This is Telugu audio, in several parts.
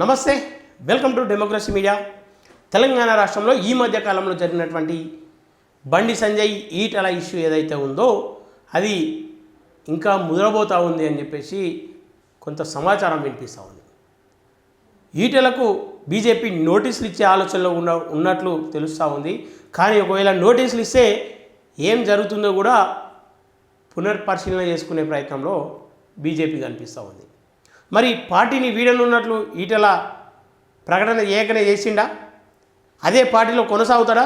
నమస్తే welcome to democracy media Telangana రాష్ట్రంలో ఈ మధ్య కాలంలో జరిగినటువంటి బండి సంజయ్ ఈటల ఇష్యూ ఏదైతే ఉందో అది ఇంకా ముదరబోతా ఉంది అని చెప్పేసి కొంత సమాచారం వినిపిస్తూ ఉంది. ఈటలకు బీజేపీ నోటీసులు ఇచ్చే ఆలోచనలో ఉన్న ఉన్నట్లు తెలుస్తూ ఉంది. కానీ ఒకవేళ నోటీసులు ఇస్తే ఏం జరుగుతుందో కూడా పునర్పరిశీలన చేసుకునే ప్రయత్నంలో బీజేపీ కనిపిస్తూ ఉంది. మరి పార్టీని వీడనున్నట్లు ఈటల ప్రకటన ఏకనే చేసిండా? అదే పార్టీలో కొనసాగుతాడా?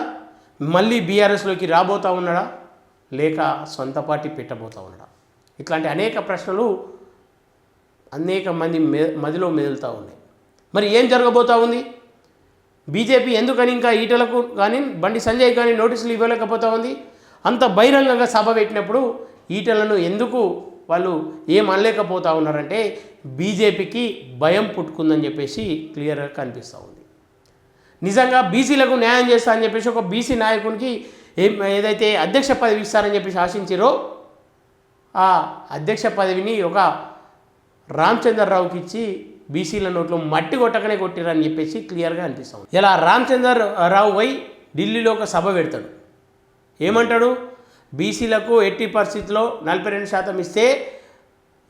మళ్ళీ బీఆర్ఎస్లోకి రాబోతా ఉన్నాడా? లేక సొంత పార్టీ పెట్టబోతా ఉన్నాడా? ఇట్లాంటి అనేక ప్రశ్నలు అనేక మంది మె మదిలో మెదులుతూ ఉన్నాయి. మరి ఏం జరగబోతూ ఉంది? బీజేపీ ఎందుకని ఇంకా ఈటలకు కానీ బండి సంజయ్ కానీ నోటీసులు ఇవ్వలేకపోతా ఉంది? అంత బహిరంగంగా సభ పెట్టినప్పుడు ఈటలను ఎందుకు వాళ్ళు ఏం అనలేకపోతూ ఉన్నారంటే బీజేపీకి భయం పుట్టుకుందని చెప్పేసి క్లియర్గా కనిపిస్తూ ఉంది. నిజంగా బీసీలకు న్యాయం చేస్తా అని చెప్పేసి ఒక బీసీ నాయకునికి ఏం ఏదైతే అధ్యక్ష పదవి ఇస్తారని చెప్పేసి ఆశించారో ఆ అధ్యక్ష పదవిని ఒక రామచంద్రరావుకి ఇచ్చి బీసీల నోట్లో మట్టి కొట్టకనే కొట్టిరని చెప్పేసి క్లియర్గా అనిపిస్తాం ఇలా రామచంద్రరావు పోయి ఢిల్లీలో ఒక సభ పెడతాడు. ఏమంటాడు? బీసీలకు ఎట్టి పరిస్థితిలో నలభై రెండు శాతం ఇస్తే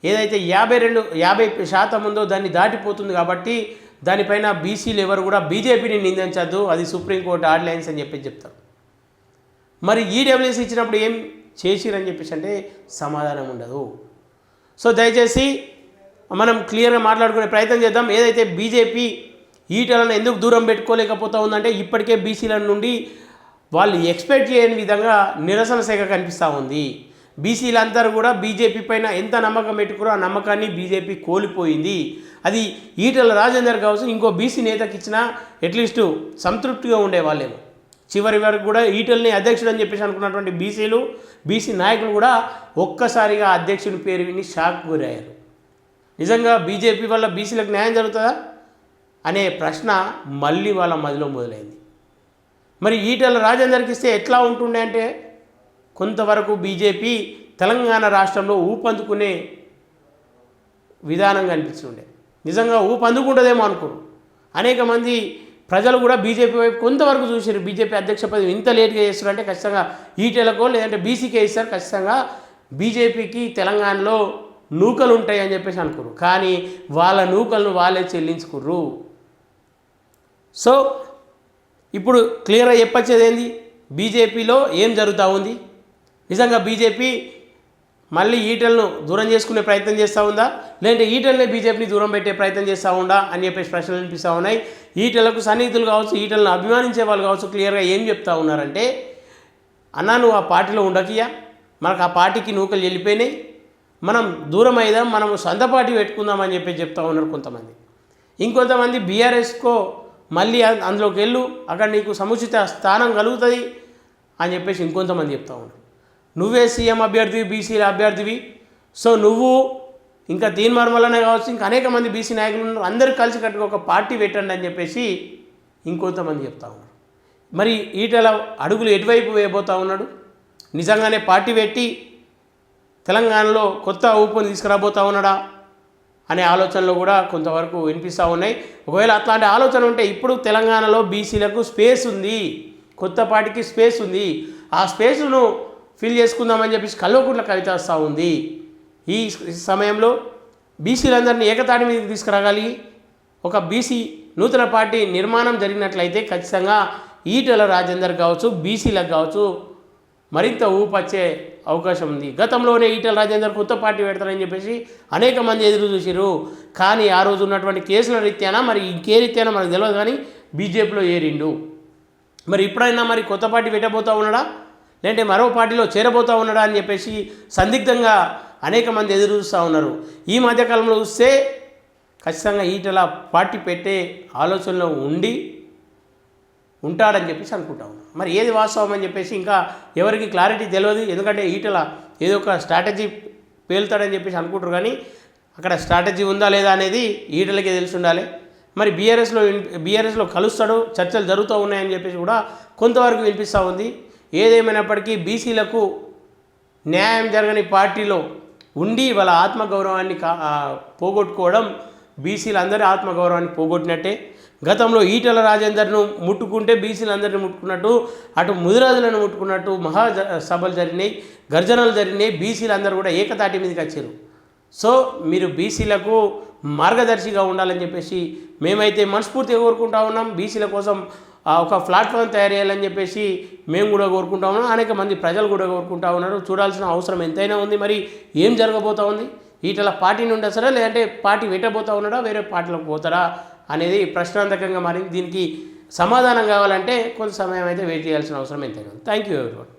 ఏదైతే యాభై రెండు యాభై శాతం ఉందో దాన్ని దాటిపోతుంది కాబట్టి దానిపైన బీసీలు ఎవరు కూడా బీజేపీని నిందించద్దు. అది సుప్రీంకోర్టు ఆర్డ్లైన్స్ అని చెప్పి చెప్తారు. మరి ఈడబ్ల్యూఎస్ ఇచ్చినప్పుడు ఏం చేసిరని చెప్పేసి అంటే సమాధానం ఉండదు. సో దయచేసి మనం క్లియర్గా మాట్లాడుకునే ప్రయత్నం చేద్దాం. ఏదైతే బీజేపీ ఈటలను ఎందుకు దూరం పెట్టుకోలేకపోతా ఉందంటే ఇప్పటికే బీసీల నుండి వాళ్ళు ఎక్స్పెక్ట్ చేయని విధంగా నిరసన శాఖ కనిపిస్తూ ఉంది. బీసీలందరూ కూడా బీజేపీ పైన ఎంత నమ్మకం పెట్టుకురో ఆ నమ్మకాన్ని బీజేపీ కోల్పోయింది. అది ఈటల రాజేందర్ కావచ్చు ఇంకో బీసీ నేతకి ఇచ్చినా అట్లీస్ట్ సంతృప్తిగా ఉండేవాళ్ళేమో చివరి వరకు కూడా ఈటల్ని అధ్యక్షుడు అని చెప్పేసి అనుకున్నటువంటి బీసీలు బీసీ నాయకులు కూడా ఒక్కసారిగా అధ్యక్షుడి పేరు విని షాక్ గురయ్యారు. నిజంగా బీజేపీ వల్ల బీసీలకు న్యాయం జరుగుతుందా? అనే ప్రశ్న మళ్ళీ వాళ్ళ మదిలో మొదలైంది. మరి ఈటల రాజేందర్కి ఇస్తే ఎట్లా ఉంటుండే అంటే కొంతవరకు బీజేపీ తెలంగాణ రాష్ట్రంలో ఊపందుకునే విధానంగా అనిపిస్తుండే. నిజంగా ఊపందుకుంటుందేమో అనుకోరు. అనేక మంది ప్రజలు కూడా బీజేపీ వైపు కొంతవరకు చూసారు బీజేపీ అధ్యక్ష పదవి ఇంత లేట్గా చేస్తారంటే ఖచ్చితంగా ఈటెలకో లేదంటే బీసీకే ఇస్తారు. ఖచ్చితంగా బీజేపీకి తెలంగాణలో నూకలు ఉంటాయి అని చెప్పేసి అనుకోరు. కానీ వాళ్ళ నూకలను వాళ్ళే చెల్లించుకుర్రు. సో ఇప్పుడు క్లియర్గా చెప్పొచ్చేది ఏంది? బీజేపీలో ఏం జరుగుతూ ఉంది? నిజంగా బీజేపీ మళ్ళీ ఈటలను దూరం చేసుకునే ప్రయత్నం చేస్తూ ఉందా? లేదంటే ఈటలనే బీజేపీని దూరం పెట్టే ప్రయత్నం చేస్తూ ఉందా అని చెప్పేసి ప్రశ్నలు వినిపిస్తూ ఉన్నాయి. ఈటలకు సన్నిహితులు కావచ్చు ఈటలను అభిమానించే వాళ్ళు కావచ్చు క్లియర్గా ఏం చెప్తా ఉన్నారంటే అన్నా నువ్వు ఆ పార్టీలో ఉండకియా? మనకు ఆ పార్టీకి నూకలు వెళ్ళిపోయినాయి. మనం దూరం అయిదాం మనం సొంత పార్టీ పెట్టుకుందామని చెప్పి చెప్తా ఉన్నారు కొంతమంది. ఇంకొంతమంది బీఆర్ఎస్కో మళ్ళీ అందులోకి వెళ్ళు అక్కడ నీకు సముచిత స్థానం కలుగుతుంది అని చెప్పేసి ఇంకొంతమంది చెప్తా ఉన్నారు. నువ్వే సీఎం అభ్యర్థివి బీసీల అభ్యర్థివి. సో నువ్వు ఇంకా దీని మర్మలనే కావచ్చు ఇంకా అనేక మంది బీసీ నాయకులు ఉన్నారు. అందరూ కలిసి కట్టుకు ఒక పార్టీ పెట్టండి అని చెప్పేసి ఇంకొంతమంది చెప్తా ఉన్నారు. మరి ఈటల అడుగులు ఎటువైపు వేయబోతా ఉన్నాడు? నిజంగానే పార్టీ పెట్టి తెలంగాణలో కొత్త ఊపుని తీసుకురాబోతా ఉన్నాడా? అనే ఆలోచనలు కూడా కొంతవరకు వినిపిస్తూ ఉన్నాయి. ఒకవేళ అట్లాంటి ఆలోచన ఉంటే ఇప్పుడు తెలంగాణలో బీసీలకు స్పేస్ ఉంది. కొత్త పార్టీకి స్పేస్ ఉంది. ఆ స్పేస్ను ఫిల్ చేసుకుందామని చెప్పేసి కల్వకుంట్ల కవిత వస్తూ ఉంది. ఈ సమయంలో బీసీలందరినీ ఏకతాటి మీదకి తీసుకురాగలిగి ఒక బీసీ నూతన పార్టీ నిర్మాణం జరిగినట్లయితే ఖచ్చితంగా ఈటల రాజేందర్ కావచ్చు బీసీలకు కావచ్చు మరింత ఊపచ్చే అవకాశం ఉంది. గతంలోనే ఈటల రాజేందర్ కొత్త పార్టీ పెడతారని చెప్పేసి అనేక మంది ఎదురు చూసిరు కానీ ఆ రోజు ఉన్నటువంటి కేసుల రీత్యానా? మరి ఇంకే రీత్యానా? మనకు తెలియదు కానీ బీజేపీలో ఏరిండు. మరి ఇప్పుడైనా మరి కొత్త పార్టీ పెట్టబోతా ఉన్నాడా? లేదంటే మరో పార్టీలో చేరబోతా ఉన్నాడా అని చెప్పేసి సందిగ్ధంగా అనేక మంది ఎదురు చూస్తూ ఉన్నారు. ఈ మధ్యకాలంలో చూస్తే ఖచ్చితంగా ఈటల పార్టీ పెట్టే ఆలోచనలో ఉండి ఉంటాడని చెప్పేసి అనుకుంటా ఉన్నాం. మరి ఏది వాస్తవం అని చెప్పేసి ఇంకా ఎవరికి క్లారిటీ తెలియదు ఎందుకంటే ఈటల ఏదో ఒక స్ట్రాటజీ పేలుతాడని చెప్పేసి అనుకుంటారు కానీ అక్కడ స్ట్రాటజీ ఉందా లేదా అనేది ఈటలకే తెలిసి ఉండాలి మరి బీఆర్ఎస్లో బీఆర్ఎస్లో కలుస్తాడు చర్చలు జరుగుతూ ఉన్నాయని చెప్పేసి కూడా కొంతవరకు వినిపిస్తూ ఉంది. ఏదేమైనప్పటికీ బీసీలకు న్యాయం జరగని పార్టీలో ఉండి వాళ్ళ ఆత్మగౌరవాన్ని కా పోగొట్టుకోవడం బీసీలందరి ఆత్మగౌరవాన్ని పోగొట్టినట్టే. గతంలో ఈటల రాజేందర్ను ముట్టుకుంటే బీసీలందరిని ముట్టుకున్నట్టు అటు ముదిరాజులను ముట్టుకున్నట్టు మహా సభలు జరిగినాయి గర్జనలు జరిగినాయి బీసీలందరూ కూడా ఏకతాటి మీదకి వచ్చారు. సో మీరు బీసీలకు మార్గదర్శిగా ఉండాలని చెప్పేసి మేమైతే మనస్ఫూర్తిగా కోరుకుంటా ఉన్నాం. బీసీల కోసం ఒక ప్లాట్ఫామ్ తయారు చేయాలని చెప్పేసి మేము కూడా కోరుకుంటా ఉన్నాం. అనేక మంది ప్రజలు కూడా కోరుకుంటా ఉన్నారు. చూడాల్సిన అవసరం ఎంతైనా ఉంది. మరి ఏం జరగబోతా ఉంది? ఈటల పార్టీ నుండి వస్తారా లేదంటే పార్టీ పెట్టబోతా ఉన్నాడా? వేరే పార్టీలకు పోతారా? అనేది ప్రశ్నార్థకంగా మారింది. దీనికి సమాధానం కావాలంటే కొంత సమయం అయితే వెయిట్ చేయాల్సిన అవసరం ఎంతైనా థ్యాంక్ యూ ఎవరివన్